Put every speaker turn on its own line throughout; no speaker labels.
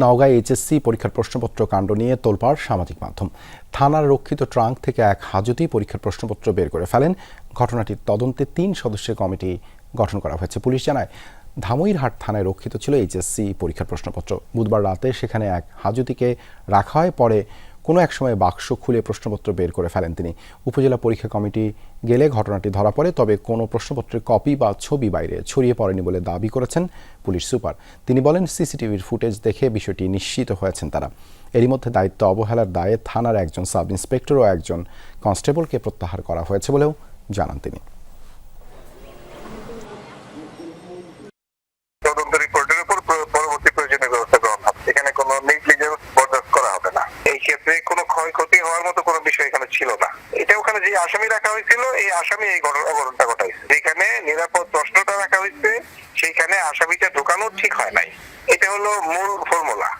Naogaon HSC পরীক্ষার প্রশ্নপত্র কাণ্ড নিয়ে তোলপাড় সামাজিক মাধ্যম। থানার রক্ষিত ট্রাঙ্ক থেকে এক হাজতি পরীক্ষার প্রশ্নপত্র বের করে ফেলেন। ঘটনাটির তদন্তে তিন সদস্যের কমিটি গঠন করা হয়েছে। পুলিশ জানায়, ধামইরহাট থানায় রক্ষিত ছিল এইচএসসি পরীক্ষার প্রশ্নপত্র। বুধবার রাতে সেখানে এক হাজতিকে রাখা হয়। পরে কোনো এক সময় বাক্স খুলে প্রশ্নপত্র বের করে ফেলেন তিনি। উপজেলা পরীক্ষা কমিটি গেলে ঘটনাটি ধরা পড়ে, তবে কোনো প্রশ্নপত্রের কপি বা ছবি বাইরে ছড়িয়ে পড়েনি বলে দাবি করেছেন পুলিশ সুপার। তিনি বলেন, সিসিটিভির ফুটেজ দেখে বিষয়টি নিশ্চিত হয়েছেন তারা। এরই মধ্যে দায়িত্ব অবহেলার দায়ে থানার একজন সাব ইন্সপেক্টর ও একজন কনস্টেবলকে প্রত্যাহার করা হয়েছে বলেও জানান তিনি
তদন্ত রিপোর্টের উপর প্র- পরবর্তী প্রয়োজনীয় ব্যবস্থা গ্রহণ হবে এখানে কোনো নেগলিজেন্স বরদাস্ত করা হবে না এই ক্ষেত্রে কোনো ক্ষয়ক্ষতি হওয়ার মতো কোনো বিষয় এখানে ছিল না এটা ওখানে যে আসামি রাখা হয়েছিল এই আসামি এই ঘটনা অঘটনটা ঘটাইছে। যেখানে নিরাপদ প্রশ্নটা রাখা হয়েছে সেইখানে আসামিটা ঢোকানো ঠিক হয় নাই। এটা হলো মূল ফর্মুলা।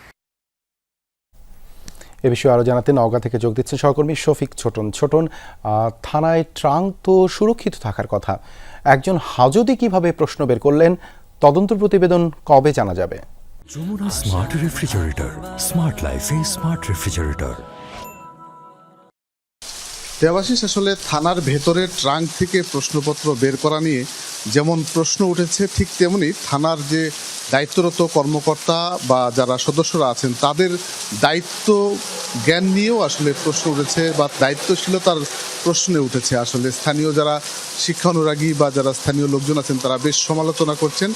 এ বিষয়ে আরও জানাতে নওগাঁ থেকে যোগ দিচ্ছেন সহকর্মী শফিক ছোটন। ছোটন আহ, থানায় ট্রাঙ্ক তো সুরক্ষিত থাকার কথা। একজন হাজতি কীভাবে প্রশ্ন বের করলেন? তদন্ত প্রতিবেদন কবে জানা যাবে?
যমুনা স্মার্ট রেফ্রিজারেটর স্মার্ট লাইফে স্মার্ট রেফ্রিজারেটর।
দেবাশিস আসলে থানার ভেতরে ট্রাঙ্ক থেকে প্রশ্নপত্র বের করা নিয়ে যেমন প্রশ্ন উঠেছে, ঠিক তেমনি থানার যে দায়িত্বরত কর্মকর্তা বা যারা সদস্যরা আছেন, তাদের দায়িত্ব জ্ঞান নিয়েও আসলে প্রশ্ন উঠেছে বা দায়িত্বশীলতার প্রশ্নে উঠেছে আসলে। স্থানীয় যারা শিক্ষা অনুরাগী বা যারা স্থানীয় লোকজন আছেন, তারা বেশ সমালোচনা করছেন।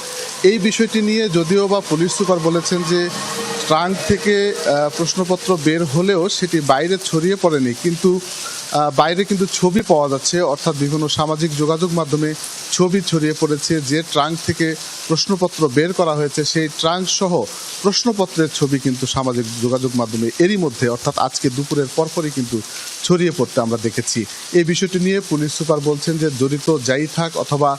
এই বিষয়টি নিয়ে যদিও বা পুলিশ সুপার বলেছেন যে ট্রাঙ্ক থেকে প্রশ্নপত্র বের হলেও সেটি বাইরে ছড়িয়ে পড়েনি, কিন্তু বাইরে কিন্তু ছবি পাওয়া যাচ্ছে অর্থাৎ বিভিন্ন সামাজিক যোগাযোগ মাধ্যমে ছবি ছড়িয়ে পড়েছে যে ট্রাঙ্ক থেকে প্রশ্নপত্র বের করা হয়েছে সেই ট্রাঙ্ক সহ প্রশ্নপত্রের ছবি কিন্তু সামাজিক যোগাযোগ মাধ্যমে এরই মধ্যে অর্থাৎ আজকে দুপুরের পরপরই কিন্তু ছড়িয়ে পড়তে আমরা দেখেছি। এই বিষয়টি নিয়ে পুলিশ সুপার বলছেন যে জড়িত যাই থাক অথবা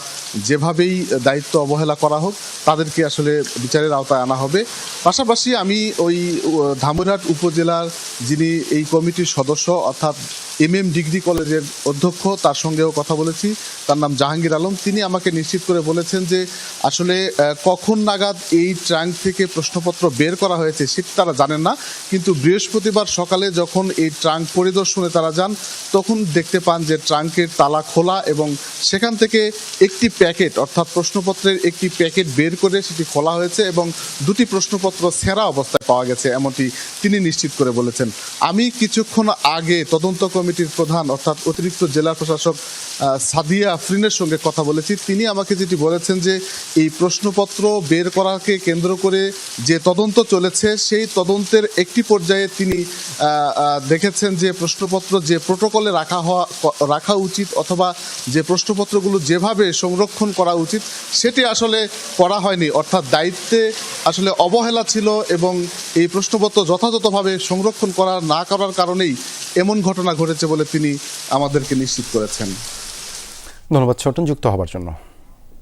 যেভাবেই দায়িত্ব অবহেলা করা হোক তাদেরকে আসলে বিচারের আওতায় আনা হবে। পাশাপাশি আমি ওই উ, ধামইরহাট উপজেলার যিনি এই কমিটির সদস্য অর্থাৎ এম এম ডিগ্রি কলেজের অধ্যক্ষ, তার সঙ্গেও কথা বলেছি। তার নাম জাহাঙ্গীর আলম। তিনি আমাকে নিশ্চিত করে বলেছেন যে, আসলে কখন নাগাদ এই ট্রাঙ্ক থেকে প্রশ্নপত্র বের করা হয়েছে সেটা তারা জানেন না। কিন্তু বৃহস্পতিবার সকালে যখন এই ট্রাঙ্ক পরিদর্শনে তারা যান, তখন দেখতে পান যে ট্রাঙ্কের তালা খোলা এবং সেখান থেকে একটি প্যাকেট, অর্থাৎ প্রশ্নপত্রের একটি প্যাকেট বের করে সেটি খোলা হয়েছে এবং দুটি প্রশ্নপত্র সেরা অবস্থায় পাওয়া গেছে এমনটি তিনি নিশ্চিত করে বলেছেন। আমি কিছুক্ষণ আগে তদন্ত কমিটির প্রধান অর্থাৎ অতিরিক্ত জেলা প্রশাসক সাদিয়া আফরিনের সঙ্গে কথা বলেছি। তিনি আমাকে যেটি বলেছেন যে, এই প্রশ্নপত্র বের করাকে কেন্দ্র করে যে তদন্ত চলেছে, সেই তদন্তের একটি পর্যায়ে তিনি দেখেছেন যে প্রশ্নপত্র যে প্রোটোকলে রাখা হওয়া, রাখা উচিত অথবা যে প্রশ্নপত্রগুলো যেভাবে সংরক্ষণ করা উচিত, সেটি আসলে করা হয়নি। অর্থাৎ দায়িত্বে আসলে অবহেলা ছিল এবং এই প্রশ্নপত্র যথাযথভাবে সংরক্ষণ করা না করার কারণেই এমন ঘটনা ঘটেছে বলে তিনি আমাদেরকে নিশ্চিত করেছেন।
ধন্যবাদ, ছোটন, যুক্ত হবার জন্য।